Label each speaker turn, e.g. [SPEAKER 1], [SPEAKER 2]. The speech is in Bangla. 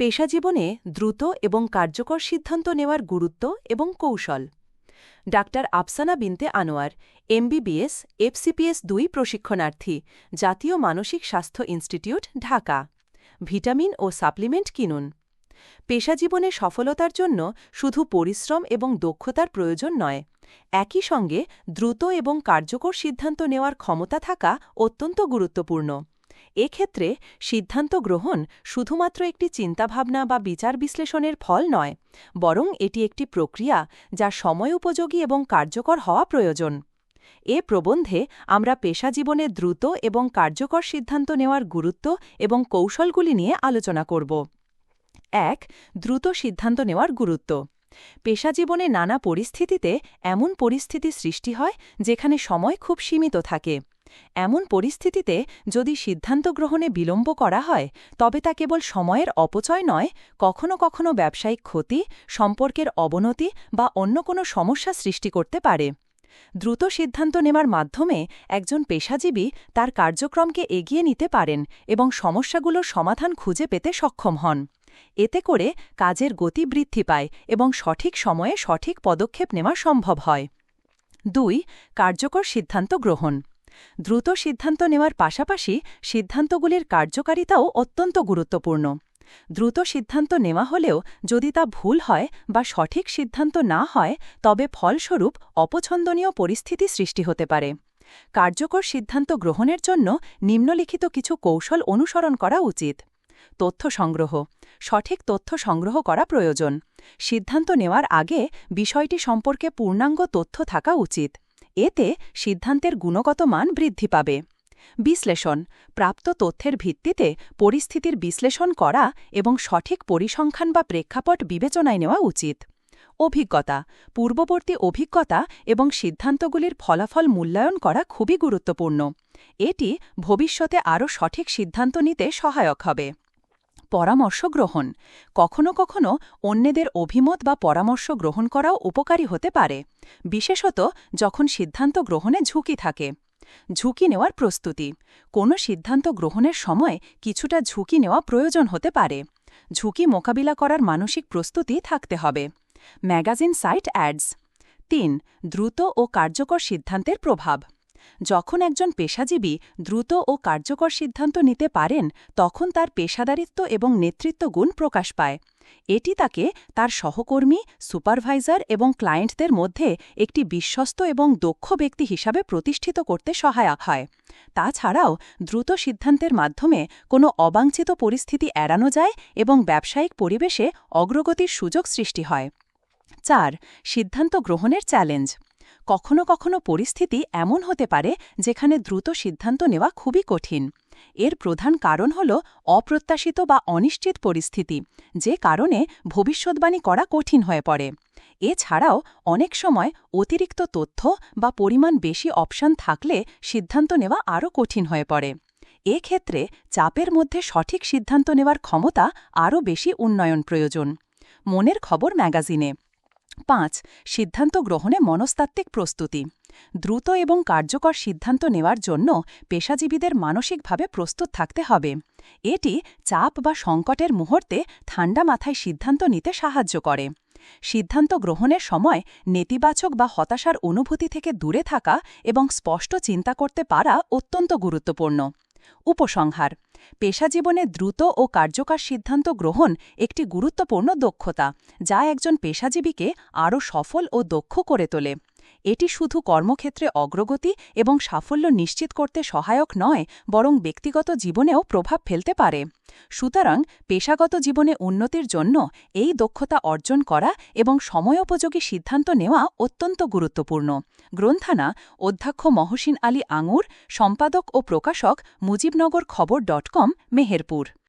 [SPEAKER 1] পেশাজীবনে দ্রুত এবং কার্যকর সিদ্ধান্ত নেওয়ার গুরুত্ব এবং কৌশল। Doctor Afsana Binte Anwar, MBBS, FCPS দুই প্রশিক্ষণার্থী, জাতীয় মানসিক স্বাস্থ্য ইনস্টিটিউট, ঢাকা। ভিটামিন ও সাপ্লিমেন্ট কিনুন। পেশাজীবনে সফলতার জন্য শুধু পরিশ্রম এবং দক্ষতার প্রয়োজন নয়, একই সঙ্গে দ্রুত এবং কার্যকর সিদ্ধান্ত নেওয়ার ক্ষমতা থাকা অত্যন্ত গুরুত্বপূর্ণ। এক্ষেত্রে সিদ্ধান্ত গ্রহণ শুধুমাত্র একটি চিন্তাভাবনা বা বিচার বিশ্লেষণের ফল নয়, বরং এটি একটি প্রক্রিয়া যা সময় উপযোগী এবং কার্যকর হওয়া প্রয়োজন। এ প্রবন্ধে আমরা পেশাজীবনে দ্রুত এবং কার্যকর সিদ্ধান্ত নেওয়ার গুরুত্ব এবং কৌশলগুলি নিয়ে আলোচনা করব। এক, দ্রুত সিদ্ধান্ত নেওয়ার গুরুত্ব। পেশাজীবনে নানা পরিস্থিতিতে এমন পরিস্থিতি সৃষ্টি হয় যেখানে সময় খুব সীমিত থাকে। এমন পরিস্থিতিতে যদি সিদ্ধান্ত গ্রহণে বিলম্ব করা হয়, তবে তা কেবল সময়ের অপচয় নয়, কখনো কখনো ব্যবসায়িক ক্ষতি, সম্পর্কের অবনতি বা অন্য কোনো সমস্যা সৃষ্টি করতে পারে। দ্রুত সিদ্ধান্ত নেওয়ার মাধ্যমে একজন পেশাজীবী তার কার্যক্রমকে এগিয়ে নিতে পারেন এবং সমস্যাগুলোর সমাধান খুঁজে পেতে সক্ষম হন। এতে করে কাজের গতি বৃদ্ধি পায় এবং সঠিক সময়ে সঠিক পদক্ষেপ নেওয়া সম্ভব হয়। দুই, কার্যকর সিদ্ধান্ত গ্রহণ। দ্রুত সিদ্ধান্ত নেওয়ার পাশাপাশি সিদ্ধান্তগুলির কার্যকারিতাও অত্যন্ত গুরুত্বপূর্ণ। দ্রুত সিদ্ধান্ত নেওয়া হলেও যদি তা ভুল হয় বা সঠিক সিদ্ধান্ত না হয়, তবে ফলস্বরূপ অপছন্দনীয় পরিস্থিতি সৃষ্টি হতে পারে। কার্যকর সিদ্ধান্ত গ্রহণের জন্য নিম্নলিখিত কিছু কৌশল অনুসরণ করা উচিত। তথ্য সংগ্রহ। সঠিক তথ্য সংগ্রহ করা প্রয়োজন। সিদ্ধান্ত নেওয়ার আগে বিষয়টি সম্পর্কে পূর্ণাঙ্গ তথ্য থাকা উচিত। এতে সিদ্ধান্তের গুণগত মান বৃদ্ধি পাবে। বিশ্লেষণ, প্রাপ্ত তথ্যের ভিত্তিতে পরিস্থিতির বিশ্লেষণ করা এবং সঠিক পরিসংখ্যান বা প্রেক্ষাপট বিবেচনায় নেওয়া উচিত। অভিজ্ঞতা, পূর্ববর্তী অভিজ্ঞতা এবং সিদ্ধান্তগুলির ফলাফল মূল্যায়ন করা খুবই গুরুত্বপূর্ণ। এটি ভবিষ্যতে আরও সঠিক সিদ্ধান্ত নিতে সহায়ক হবে। পরামর্শ গ্রহণ কখনো কখনো অন্যদের অভিমত বা পরামর্শ গ্রহণ করাও উপকারী হতে পারে, বিশেষত যখন সিদ্ধান্ত গ্রহণে ঝুঁকি থাকে। ঝুঁকি নেওয়ার প্রস্তুতি। কোনো সিদ্ধান্ত গ্রহণের সময় কিছুটা ঝুঁকি নেওয়া প্রয়োজন হতে পারে। ঝুঁকি মোকাবিলা করার মানসিক প্রস্তুতি থাকতে হবে। Magazine site ads. তিন, দ্রুত ও কার্যকর সিদ্ধান্তের প্রভাব। যখন একজন পেশাজীবী দ্রুত ও কার্যকর সিদ্ধান্ত নিতে পারেন, তখন তার পেশাদারিত্ব এবং নেতৃত্ব গুণ প্রকাশ পায়। এটি তাকে তার সহকর্মী, সুপারভাইজার এবং ক্লায়েন্টদের মধ্যে একটি বিশ্বস্ত এবং দক্ষ ব্যক্তি হিসাবে প্রতিষ্ঠিত করতে সহায়ক হয়। তাছাড়াও, দ্রুত সিদ্ধান্তের মাধ্যমে কোনো অবাঞ্ছিত পরিস্থিতি এড়ানো যায় এবং ব্যবসায়িক পরিবেশে অগ্রগতির সুযোগ সৃষ্টি হয়। চার, সিদ্ধান্ত গ্রহণের চ্যালেঞ্জ। কখনো কখনো পরিস্থিতি এমন হতে পারে যেখানে দ্রুত সিদ্ধান্ত নেওয়া খুবই কঠিন। এর প্রধান কারণ হল অপ্রত্যাশিত বা অনিশ্চিত পরিস্থিতি, যে কারণে ভবিষ্যৎবাণী করা কঠিন হয়ে পড়ে। এছাড়াও অনেক সময় অতিরিক্ত তথ্য বা পরিমাণ বেশি অপশন থাকলে সিদ্ধান্ত নেওয়া আরও কঠিন হয়ে পড়ে। এক্ষেত্রে চাপের মধ্যে সঠিক সিদ্ধান্ত নেওয়ার ক্ষমতা আরও বেশি উন্নয়ন প্রয়োজন। মনের খবর ম্যাগাজিনে। পাঁচ, সিদ্ধান্ত গ্রহণে মনস্তাত্ত্বিক প্রস্তুতি। দ্রুত এবং কার্যকর সিদ্ধান্ত নেওয়ার জন্য পেশাজীবীদের মানসিকভাবে প্রস্তুত থাকতে হবে। এটি চাপ বা সংকটের মুহূর্তে ঠান্ডা মাথায় সিদ্ধান্ত নিতে সাহায্য করে। সিদ্ধান্ত গ্রহণের সময় নেতিবাচক বা হতাশার অনুভূতি থেকে দূরে থাকা এবং স্পষ্ট চিন্তা করতে পারা অত্যন্ত গুরুত্বপূর্ণ। উপসংহার পেশাজীবনে দ্রুত ও কার্যকর সিদ্ধান্ত গ্রহণ একটি গুরুত্বপূর্ণ দক্ষতা, যা একজন পেশাজীবীকে আরও সফল ও দক্ষ করে তোলে। এটি শুধু কর্মক্ষেত্রে অগ্রগতি এবং সাফল্য নিশ্চিত করতে সহায়ক নয়, বরং ব্যক্তিগত জীবনেও প্রভাব ফেলতে পারে। সুতরাং পেশাগত জীবনে উন্নতির জন্য এই দক্ষতা অর্জন করা এবং সময়োপযোগী সিদ্ধান্ত নেওয়া অত্যন্ত গুরুত্বপূর্ণ। গ্রন্থানা, অধ্যক্ষ মহসিন আলী আঙুর, সম্পাদক ও প্রকাশক মুজিবনগর খবর ডট কম, মেহেরপুর।